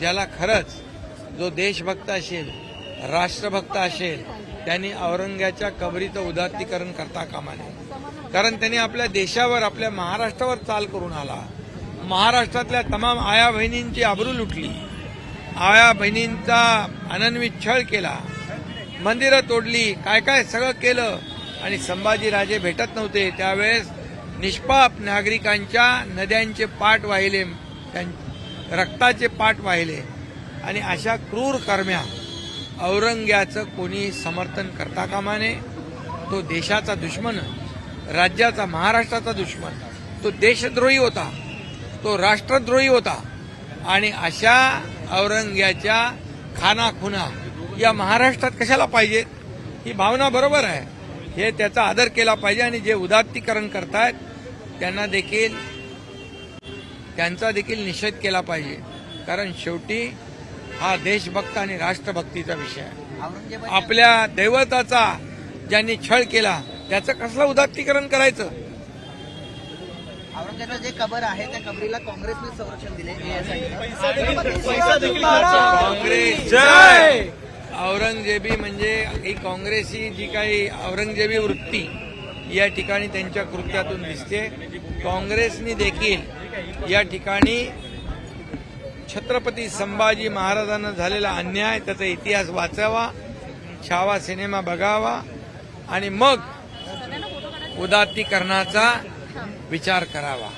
ज्याला खरंच जो देशभक्त असेल राष्ट्रभक्त असेल त्यांनी औरंग्याच्या कबरीचं उदात्तीकरण करता कामा नये. कारण त्यांनी आपल्या देशावर आपल्या महाराष्ट्रावर चाल करून आला. महाराष्ट्रातल्या तमाम आया बहिणींची आबरू लुटली. आया बहिणींचा अनन्वित छळ केला. मंदिरं तोडली. काय काय सगळं केलं. आणि संभाजीराजे भेटत नव्हते. त्यावेळेस निष्पाप नागरिकांच्या नद्यांचे पाठ वाहिले. त्यां- रक्ताचे पाठ वाहिले आणि अशा क्रूर कर्म्या औरंग्याचं कोणी समर्थन करता कामा नये? तो देशाचा दुश्मन राज्याचा महाराष्ट्राचा दुश्मन. तो देशद्रोही होता तो राष्ट्रद्रोही होता आणि अशा औरंग्याच्या खानाखुना या महाराष्ट्रात कशाला पाहिजेत ही भावना बरोबर आहे. हे त्याचा आदर केला पाहिजे आणि जे उदात्तीकरण करतायत त्यांना देखील त्यांचा देखील निषेध केला पाहिजे. कारण शेवटी हा देशभक्त आणि राष्ट्रभक्तीचा विषय आहे. आपल्या दैवताचा ज्यांनी छळ केला त्याचं कसलं उदात्तीकरण करायचं? औरंगजेबाचं जे कबर आहे त्या कबरीला काँग्रेसने संरक्षण दिले काँग्रेस! जय! औरंगजेबी म्हणजे ही काँग्रेसी जी काही औरंगजेबी वृत्ती या ठिकाणी त्यांच्या कृत्यातून दिसते. काँग्रेसनी देखील या ठिकाणी छत्रपती संभाजी महाराजांना झालेला अन्याय त्याचा इतिहास वाचावा छावा सिनेमा बघावा आणि मग उदात्तीकरणाचा विचार करावा.